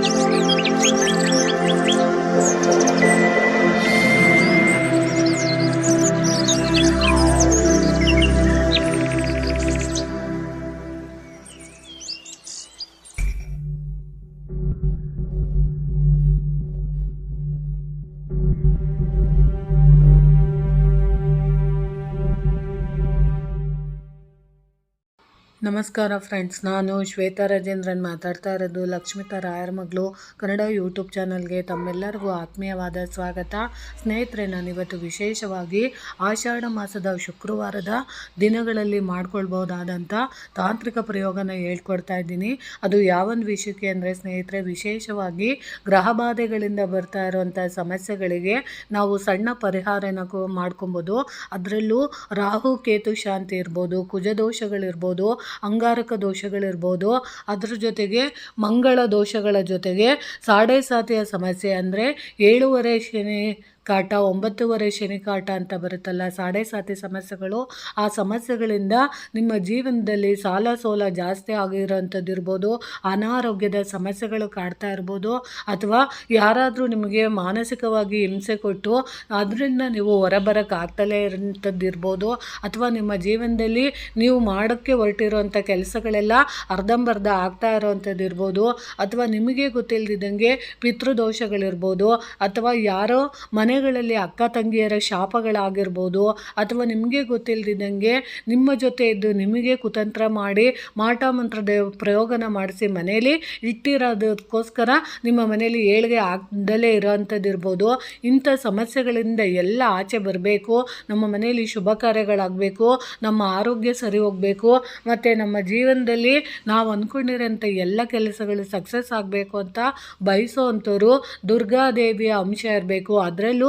Música ನಮಸ್ಕಾರ ಫ್ರೆಂಡ್ಸ್, ನಾನು ಶ್ವೇತಾ ರಾಜೇಂದ್ರನ್ ಮಾತಾಡ್ತಾ ಇರೋದು ಲಕ್ಷ್ಮಿತಾ ರಾಯರ ಮಗಳು. ಕನ್ನಡ ಯೂಟ್ಯೂಬ್ ಚಾನಲ್ಗೆ ತಮ್ಮೆಲ್ಲರಿಗೂ ಆತ್ಮೀಯವಾದ ಸ್ವಾಗತ. ಸ್ನೇಹಿತರೆ, ನಾನಿವತ್ತು ವಿಶೇಷವಾಗಿ ಆಷಾಢ ಮಾಸದ ಶುಕ್ರವಾರದ ದಿನಗಳಲ್ಲಿ ಮಾಡ್ಕೊಳ್ಬೋದಾದಂಥ ತಾಂತ್ರಿಕ ಪ್ರಯೋಗನ ಹೇಳ್ಕೊಡ್ತಾ ಇದ್ದೀನಿ. ಅದು ಯಾವೊಂದು ವಿಷಯಕ್ಕೆ ಅಂದರೆ ಸ್ನೇಹಿತರೆ, ವಿಶೇಷವಾಗಿ ಗ್ರಹ ಬಾಧೆಗಳಿಂದ ಬರ್ತಾ ಇರುವಂಥ ಸಮಸ್ಯೆಗಳಿಗೆ ನಾವು ಸಣ್ಣ ಪರಿಹಾರನ ಮಾಡ್ಕೊಬೋದು. ಅದರಲ್ಲೂ ರಾಹು, ಕೇತು, ಶಾಂತಿ ಇರ್ಬೋದು, ಕುಜದೋಷಗಳಿರ್ಬೋದು ಅಂಗಾರಕ ದೋಷಗಳಿರ್ಬೋದು. ಅದ್ರ ಜೊತೆಗೆ ಮಂಗಳ ದೋಷಗಳ ಜೊತೆಗೆ ಸಾಡೆ ಸಾತಿಯ ಸಮಸ್ಯೆ ಅಂದರೆ ಏಳುವರೆ ಶನಿ ಕಾಟ, ಒಂಬತ್ತುವರೆ ಶನಿ ಕಾಟ ಅಂತ ಬರುತ್ತಲ್ಲ. ಸಾಡೆ ಸಾತಿ ಸಮಸ್ಯೆಗಳು, ಆ ಸಮಸ್ಯೆಗಳಿಂದ ನಿಮ್ಮ ಜೀವನದಲ್ಲಿ ಸಾಲ ಸೋಲ ಜಾಸ್ತಿ ಆಗಿರೋಂಥದ್ದು ಇರ್ಬೋದು, ಅನಾರೋಗ್ಯದ ಸಮಸ್ಯೆಗಳು ಕಾಡ್ತಾ ಇರ್ಬೋದು, ಅಥವಾ ಯಾರಾದರೂ ನಿಮಗೆ ಮಾನಸಿಕವಾಗಿ ಹಿಂಸೆ ಕೊಟ್ಟು ಅದರಿಂದ ನೀವು ಹೊರಬರಕ್ಕೆ ಆಗ್ತಲೇ ಇರೋಂಥದ್ದು ಇರ್ಬೋದು, ಅಥವಾ ನಿಮ್ಮ ಜೀವನದಲ್ಲಿ ನೀವು ಮಾಡೋಕ್ಕೆ ಹೊರಟಿರುವಂಥ ಕೆಲಸಗಳೆಲ್ಲ ಅರ್ಧಂಬರ್ಧ ಆಗ್ತಾ ಇರೋವಂಥದ್ದು ಇರ್ಬೋದು, ಅಥವಾ ನಿಮಗೆ ಗೊತ್ತಿಲ್ಲದಿದ್ದಂಗೆ ಪಿತೃದೋಷಗಳಿರ್ಬೋದು, ಅಥವಾ ಯಾರೋ ಮನೆಗಳಲ್ಲಿ ಅಕ್ಕ ತಂಗಿಯರ ಶಾಪಗಳಾಗಿರ್ಬೋದು ಅಥವಾ ನಿಮಗೆ ಗೊತ್ತಿಲ್ಲದಿದ್ದಂಗೆ ನಿಮ್ಮ ಜೊತೆ ಇದ್ದು ನಿಮಗೆ ಕುತಂತ್ರ ಮಾಡಿ ಮಾಟ ಮಂತ್ರದ ಪ್ರಯೋಗನ ಮಾಡಿಸಿ ಮನೆಯಲ್ಲಿ ಇಟ್ಟಿರೋದಕ್ಕೋಸ್ಕರ ನಿಮ್ಮ ಮನೆಯಲ್ಲಿ ಏಳಿಗೆ ಆಗದಲ್ಲೇ ಇರೋವಂಥದ್ದಿರ್ಬೋದು ಇಂಥ ಸಮಸ್ಯೆಗಳಿಂದ ಎಲ್ಲ ಆಚೆ ಬರಬೇಕು. ನಮ್ಮ ಮನೆಯಲ್ಲಿ ಶುಭ ಕಾರ್ಯಗಳಾಗಬೇಕು. ನಮ್ಮ ಆರೋಗ್ಯ ಸರಿ ಹೋಗಬೇಕು. ಮತ್ತು ನಮ್ಮ ಜೀವನದಲ್ಲಿ ನಾವು ಅಂದ್ಕೊಂಡಿರೋಂಥ ಎಲ್ಲ ಕೆಲಸಗಳು ಸಕ್ಸಸ್ ಆಗಬೇಕು ಅಂತ ಬಯಸೋ ಅಂಥವ್ರು ದುರ್ಗಾದೇವಿಯ ಅಂಶ ಇರಬೇಕು. ಅದರಲ್ಲೂ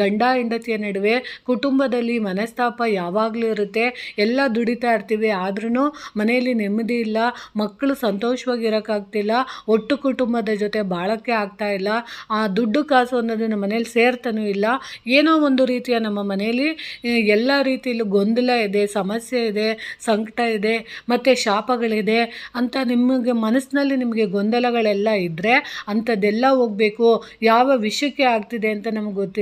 ಗಂಡ ಹೆಂಡತಿಯ ನಡುವೆ ಕುಟುಂಬದಲ್ಲಿ ಮನಸ್ತಾಪ ಯಾವಾಗಲೂ ಇರುತ್ತೆ. ಎಲ್ಲ ದುಡಿತಾ ಇರ್ತೀವಿ ಆದ್ರೂ ಮನೆಯಲ್ಲಿ ನೆಮ್ಮದಿ ಇಲ್ಲ, ಮಕ್ಕಳು ಸಂತೋಷವಾಗಿ ಇರೋಕ್ಕಾಗ್ತಿಲ್ಲ ಒಟ್ಟು ಕುಟುಂಬದ ಜೊತೆ ಬಾಳಕ್ಕೆ ಆಗ್ತಾ ಇಲ್ಲ, ಆ ದುಡ್ಡು ಕಾಸು ಅನ್ನೋದನ್ನು ನಮ್ಮ ಮನೇಲಿ ಸೇರ್ತಾನೂ ಇಲ್ಲ. ಏನೋ ಒಂದು ರೀತಿಯ ನಮ್ಮ ಮನೆಯಲ್ಲಿ ಎಲ್ಲ ರೀತಿಯಲ್ಲೂ ಗೊಂದಲ ಇದೆ, ಸಮಸ್ಯೆ ಇದೆ, ಸಂಕಟ ಇದೆ, ಮತ್ತು ಶಾಪಗಳಿದೆ ಅಂತ ನಿಮಗೆ ಮನಸ್ಸಿನಲ್ಲಿ ನಿಮಗೆ ಗೊಂದಲಗಳೆಲ್ಲ ಇದ್ದರೆ ಅಂಥದ್ದೆಲ್ಲ ಹೋಗಬೇಕು. ಯಾವ ವಿಷಯಕ್ಕೆ ಆಗ್ತಿದೆ ಅಂತ ನಮಗೆ ಗೊತ್ತಿಲ್ಲ.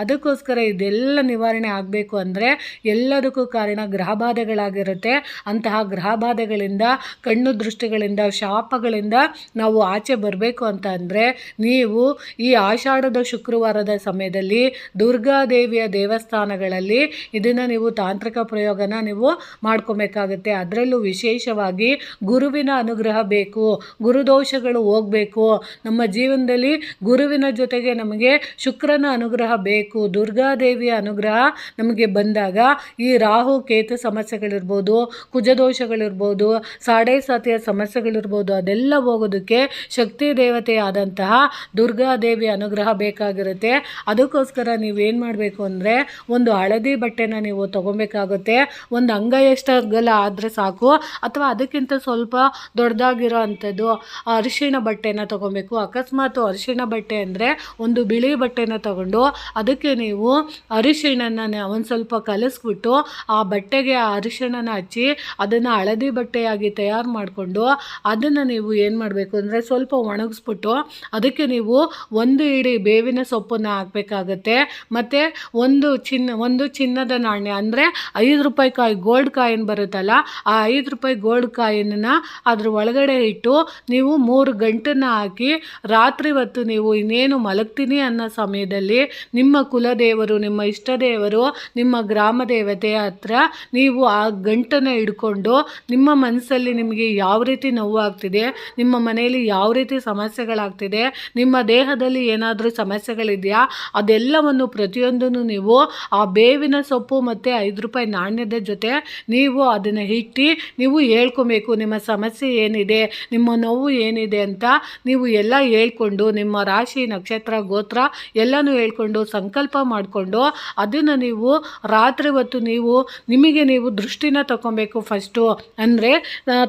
ಅದಕ್ಕೋಸ್ಕರ ಇದೆಲ್ಲ ನಿವಾರಣೆ ಆಗಬೇಕು ಅಂದರೆ ಎಲ್ಲದಕ್ಕೂ ಕಾರಣ ಗ್ರಹಬಾಧೆಗಳಾಗಿರುತ್ತೆ ಅಂತಹ ಗ್ರಹಬಾಧೆಗಳಿಂದ ಕಣ್ಣು ದೃಷ್ಟಿಗಳಿಂದ, ಶಾಪಗಳಿಂದ ನಾವು ಆಚೆ ಬರಬೇಕು ಅಂತ ಅಂದರೆ ನೀವು ಈ ಆಷಾಢದ ಶುಕ್ರವಾರದ ಸಮಯದಲ್ಲಿ ದುರ್ಗಾದೇವಿಯ ದೇವಸ್ಥಾನಗಳಲ್ಲಿ ಇದನ್ನು ನೀವು ತಾಂತ್ರಿಕ ಪ್ರಯೋಗನ ನೀವು ಮಾಡ್ಕೊಬೇಕಾಗುತ್ತೆ. ಅದರಲ್ಲೂ ವಿಶೇಷವಾಗಿ ಗುರುವಿನ ಅನುಗ್ರಹ ಬೇಕು ಗುರುದೋಷಗಳು ಹೋಗಬೇಕು. ನಮ್ಮ ಜೀವನದಲ್ಲಿ ಗುರುವಿನ ಜೊತೆಗೆ ನಮಗೆ ಶುಕ್ರನ ಅನುಗ್ರಹ ಬೇಕು. ದುರ್ಗಾದೇವಿಯ ಅನುಗ್ರಹ ನಮಗೆ ಬಂದಾಗ ಈ ರಾಹು, ಕೇತು ಸಮಸ್ಯೆಗಳಿರ್ಬೋದು, ಕುಜದೋಷಗಳಿರ್ಬೋದು, ಸಾಡೆ ಸಾತಿಯ ಸಮಸ್ಯೆಗಳಿರ್ಬೋದು, ಅದೆಲ್ಲ ಹೋಗೋದಕ್ಕೆ ಶಕ್ತಿ ದೇವತೆಯಾದಂತಹ ದುರ್ಗಾದೇವಿ ಅನುಗ್ರಹ ಬೇಕಾಗಿರುತ್ತೆ. ಅದಕ್ಕೋಸ್ಕರ ನೀವೇನು ಮಾಡಬೇಕು ಅಂದರೆ ಒಂದು ಹಳದಿ ಬಟ್ಟೆನ ನೀವು ತೊಗೊಬೇಕಾಗುತ್ತೆ. ಒಂದು ಅಂಗೈಯಷ್ಟು ಅಗಲ ಆದರೆ ಸಾಕು. ಅಥವಾ ಅದಕ್ಕಿಂತ ಸ್ವಲ್ಪ ದೊಡ್ಡದಾಗಿರೋ ಅಂಥದ್ದು ಅರಿಶಿಣ ಬಟ್ಟೆನ ತೊಗೊಬೇಕು. ಅಕಸ್ಮಾತ್ ಅರಿಶಿಣ ಬಟ್ಟೆ ಅಂದರೆ ಒಂದು ಬಿಳಿ ಬಟ್ಟೆನ ತಗೊಂಡು ಅದಕ್ಕೆ ನೀವು ಅರಿಶಿಣನ ಒಂದು ಸ್ವಲ್ಪ ಕಲಸ್ಬಿಟ್ಟು ಆ ಬಟ್ಟೆಗೆ ಆ ಅರಿಶಿಣನ ಹಚ್ಚಿ ಅದನ್ನು ಹಳದಿ ಬಟ್ಟೆಯಾಗಿ ತಯಾರು ಮಾಡಿಕೊಂಡು ಅದನ್ನು ನೀವು ಏನು ಮಾಡಬೇಕು ಅಂದರೆ ಸ್ವಲ್ಪ ಒಣಗಿಸ್ಬಿಟ್ಟು ಅದಕ್ಕೆ ನೀವು ಒಂದು ಇಡಿ ಬೇವಿನ ಸೊಪ್ಪನ್ನು ಹಾಕಬೇಕಾಗತ್ತೆ. ಮತ್ತು ಒಂದು ಚಿನ್ನ, ಒಂದು ಚಿನ್ನದ ನಾಣ್ಯ ಅಂದರೆ ಐದು ರೂಪಾಯಿ ಕಾಯಿ ಗೋಲ್ಡ್ ಕಾಯಿನ್ ಬರುತ್ತಲ್ಲ, ಆ ಐದು ರೂಪಾಯಿ ಗೋಲ್ಡ್ ಕಾಯಿನ ಅದ್ರ ಒಳಗಡೆ ಇಟ್ಟು ನೀವು ಮೂರು ಗಂಟನ್ನು ಹಾಕಿ ರಾತ್ರಿ ಹೊತ್ತು ನೀವು ಇನ್ನೇನು ಮಲಗ್ತೀನಿ ಅನ್ನೋ ಸಮಯದಲ್ಲಿ ನಿಮ್ಮ ಕುಲದೇವರು, ನಿಮ್ಮ ಇಷ್ಟದೇವರು, ನಿಮ್ಮ ಗ್ರಾಮ ದೇವತೆ ಹತ್ರ ನೀವು ಆ ಗಂಟನ್ನು ಹಿಡ್ಕೊಂಡು ನಿಮ್ಮ ಮನಸ್ಸಲ್ಲಿ ನಿಮಗೆ ಯಾವ ರೀತಿ ನೋವು ಆಗ್ತಿದೆ ನಿಮ್ಮ ಮನೆಯಲ್ಲಿ ಯಾವ ರೀತಿ ಸಮಸ್ಯೆಗಳಾಗ್ತಿದೆ, ನಿಮ್ಮ ದೇಹದಲ್ಲಿ ಏನಾದರೂ ಸಮಸ್ಯೆಗಳಿದೆಯಾ, ಅದೆಲ್ಲವನ್ನು ಪ್ರತಿಯೊಂದನ್ನು ನೀವು ಆ ಬೇವಿನ ಸೊಪ್ಪು ಮತ್ತು ಐದು ರೂಪಾಯಿ ನಾಣ್ಯದ ಜೊತೆ ನೀವು ಅದನ್ನು ಇಟ್ಟು ನೀವು ಹೇಳ್ಕೊಬೇಕು, ನಿಮ್ಮ ಸಮಸ್ಯೆ ಏನಿದೆ, ನಿಮ್ಮ ನೋವು ಏನಿದೆ ಅಂತ ನೀವು ಎಲ್ಲ ಹೇಳ್ಕೊಂಡು, ನಿಮ್ಮ ರಾಶಿ, ನಕ್ಷತ್ರ, ಗೋತ್ರ ಎಲ್ಲನೂ ಹೇಳ್ಕೊಂಡು ಮಾಡಿಕೊಂಡು, ಸಂಕಲ್ಪ ಮಾಡಿಕೊಂಡು, ಅದನ್ನು ನೀವು ರಾತ್ರಿ ಹೊತ್ತು ನೀವು, ನಿಮಗೆ ನೀವು ದೃಷ್ಟಿನ ತಗೊಬೇಕು ಫಸ್ಟು ಅಂದರೆ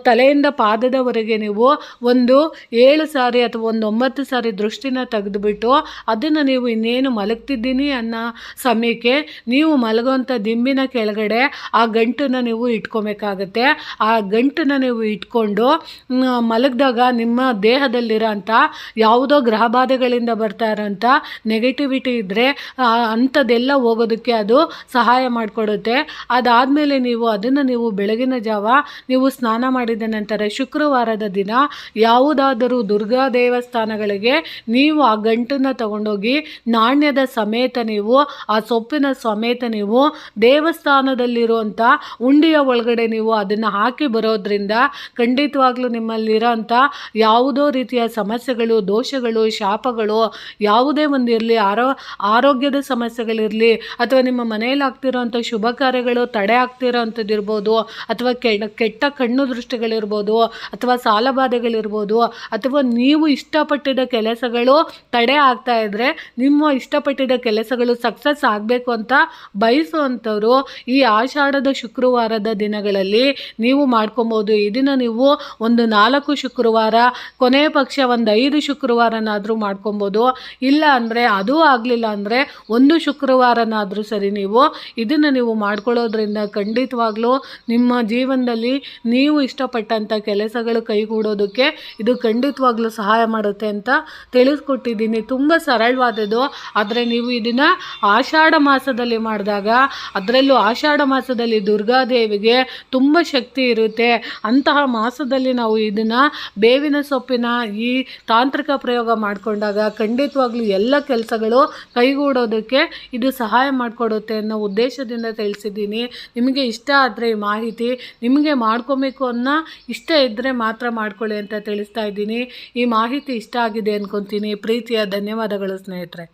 ತಲೆಯಿಂದ ಪಾದದವರೆಗೆ ನೀವು ಒಂದು ಏಳು ಸಾರಿ ಅಥವಾ ಒಂದು ಒಂಬತ್ತು ಸಾರಿ ದೃಷ್ಟಿನ ತೆಗೆದುಬಿಟ್ಟು, ಅದನ್ನು ನೀವು ಇನ್ನೇನು ಮಲಗ್ತಿದ್ದೀನಿ ಅನ್ನೋ ಸಮಯಕ್ಕೆ ನೀವು ಮಲಗುವಂಥ ದಿಂಬಿನ ಕೆಳಗಡೆ ಆ ಗಂಟನ್ನು ನೀವು ಇಟ್ಕೊಬೇಕಾಗತ್ತೆ. ಆ ಗಂಟನ್ನು ನೀವು ಇಟ್ಕೊಂಡು ಮಲಗಿದಾಗ ನಿಮ್ಮ ದೇಹದಲ್ಲಿರೋ ಅಂಥ ಯಾವುದೋ ಗ್ರಹಬಾಧೆಗಳಿಂದ ಬರ್ತಾ ಇರೋಂಥ ನೆಗೆಟಿವಿಟಿ ಇದ್ದರೆ ಅಂಥದ್ದೆಲ್ಲ ಹೋಗೋದಕ್ಕೆ ಅದು ಸಹಾಯ ಮಾಡಿಕೊಡುತ್ತೆ. ಅದಾದಮೇಲೆ ನೀವು ಅದನ್ನು ನೀವು ಬೆಳಗಿನ ಜಾವ ನೀವು ಸ್ನಾನ ಮಾಡಿದ ನಂತರ ಶುಕ್ರವಾರದ ದಿನ ಯಾವುದಾದರೂ ದುರ್ಗಾ ದೇವಸ್ಥಾನಗಳಿಗೆ ನೀವು ಆ ಗಂಟನ್ನು ತಗೊಂಡೋಗಿ ನಾಣ್ಯದ ಸಮೇತ ನೀವು, ಆ ಸೊಪ್ಪಿನ ಸಮೇತ ನೀವು ದೇವಸ್ಥಾನದಲ್ಲಿರುವಂಥ ಉಂಡಿಯ ಒಳಗಡೆ ನೀವು ಅದನ್ನು ಹಾಕಿ ಬರೋದ್ರಿಂದ ಖಂಡಿತವಾಗ್ಲೂ ನಿಮ್ಮಲ್ಲಿರೋಂಥ ಯಾವುದೋ ರೀತಿಯ ಸಮಸ್ಯೆಗಳು, ದೋಷಗಳು, ಶಾಪಗಳು ಯಾವುದೇ ಒಂದು ಇರಲಿ ಆರೋ ಆರೋಗ್ಯದ ಸಮಸ್ಯೆಗಳಿರಲಿ ಅಥವಾ ನಿಮ್ಮ ಮನೆಯಲ್ಲಿ ಆಗ್ತಿರೋಂಥ ಶುಭ ಕಾರ್ಯಗಳು ತಡೆ ಆಗ್ತಿರೋ ಅಂಥದ್ದಿರ್ಬೋದು ಅಥವಾ ಕೆಟ್ಟ ಕಣ್ಣು ದೃಷ್ಟಿಗಳಿರ್ಬೋದು ಅಥವಾ ಸಾಲಬಾಧೆಗಳಿರ್ಬೋದು ಅಥವಾ ನೀವು ಇಷ್ಟಪಟ್ಟಿದ್ದ ಕೆಲಸಗಳು ತಡೆ ಆಗ್ತಾ ಇದ್ದರೆ ನಿಮ್ಮ ಇಷ್ಟಪಟ್ಟಿದ್ದ ಕೆಲಸಗಳು ಸಕ್ಸಸ್ ಆಗಬೇಕು ಅಂತ ಬಯಸುವಂಥವರು ಈ ಆಷಾಢದ ಶುಕ್ರವಾರದ ದಿನಗಳಲ್ಲಿ ನೀವು ಮಾಡ್ಕೊಬೋದು. ಇದನ್ನು ನೀವು ಒಂದು ನಾಲ್ಕು ಶುಕ್ರವಾರ, ಕೊನೆಯ ಪಕ್ಷ ಒಂದು ಐದು ಶುಕ್ರವಾರನಾದರೂ ಮಾಡ್ಕೊಬೋದು. ಇಲ್ಲ ಅಂದರೆ ಅದು ಆಗಲಿಲ್ಲ ಅಂದರೆ ಒಂದು ಶುಕ್ರವಾರನಾದರೂ ಸರಿ ನೀವು ಇದನ್ನು ನೀವು ಮಾಡ್ಕೊಳ್ಳೋದ್ರಿಂದ ಖಂಡಿತವಾಗ್ಲೂ ನಿಮ್ಮ ಜೀವನದಲ್ಲಿ ನೀವು ಇಷ್ಟಪಟ್ಟಂಥ ಕೆಲಸಗಳು ಕೈಗೂಡೋದಕ್ಕೆ ಇದು ಖಂಡಿತವಾಗ್ಲೂ ಸಹಾಯ ಮಾಡುತ್ತೆ ಅಂತ ತಿಳಿಸ್ಕೊಟ್ಟಿದ್ದೀನಿ. ತುಂಬ ಸರಳವಾದದ್ದು. ಆದರೆ ನೀವು ಇದನ್ನು ಆಷಾಢ ಮಾಸದಲ್ಲಿ ಮಾಡಿದಾಗ ಅದರಲ್ಲೂ ಆಷಾಢ ಮಾಸದಲ್ಲಿ ದುರ್ಗಾದೇವಿಗೆ ತುಂಬ ಶಕ್ತಿ ಇರುತ್ತೆ. ಅಂತಹ ಮಾಸದಲ್ಲಿ ನಾವು ಇದನ್ನು ಬೇವಿನ ಸೊಪ್ಪಿನ ಈ ತಾಂತ್ರಿಕ ಪ್ರಯೋಗ ಮಾಡಿಕೊಂಡಾಗ ಖಂಡಿತವಾಗ್ಲೂ ಎಲ್ಲ ಕೆಲಸಗಳು ಕೈಗೂಡೋದಕ್ಕೆ ಇದು ಸಹಾಯ ಮಾಡಿಕೊಡುತ್ತೆ ಅನ್ನೋ ಉದ್ದೇಶದಿಂದ ತಿಳಿಸಿದ್ದೀನಿ. ನಿಮಗೆ ಇಷ್ಟ ಆದರೆ ಈ ಮಾಹಿತಿ ನಿಮಗೆ ಮಾಡ್ಕೊಬೇಕು ಅನ್ನೋ ಇಷ್ಟ ಇದ್ದರೆ ಮಾತ್ರ ಮಾಡ್ಕೊಳ್ಳಿ ಅಂತ ತಿಳಿಸ್ತಾ ಇದ್ದೀನಿ. ಈ ಮಾಹಿತಿ ಇಷ್ಟ ಆಗಿದೆ ಅಂದ್ಕೊತೀನಿ ಪ್ರೀತಿಯ ಧನ್ಯವಾದಗಳು ಸ್ನೇಹಿತರೆ.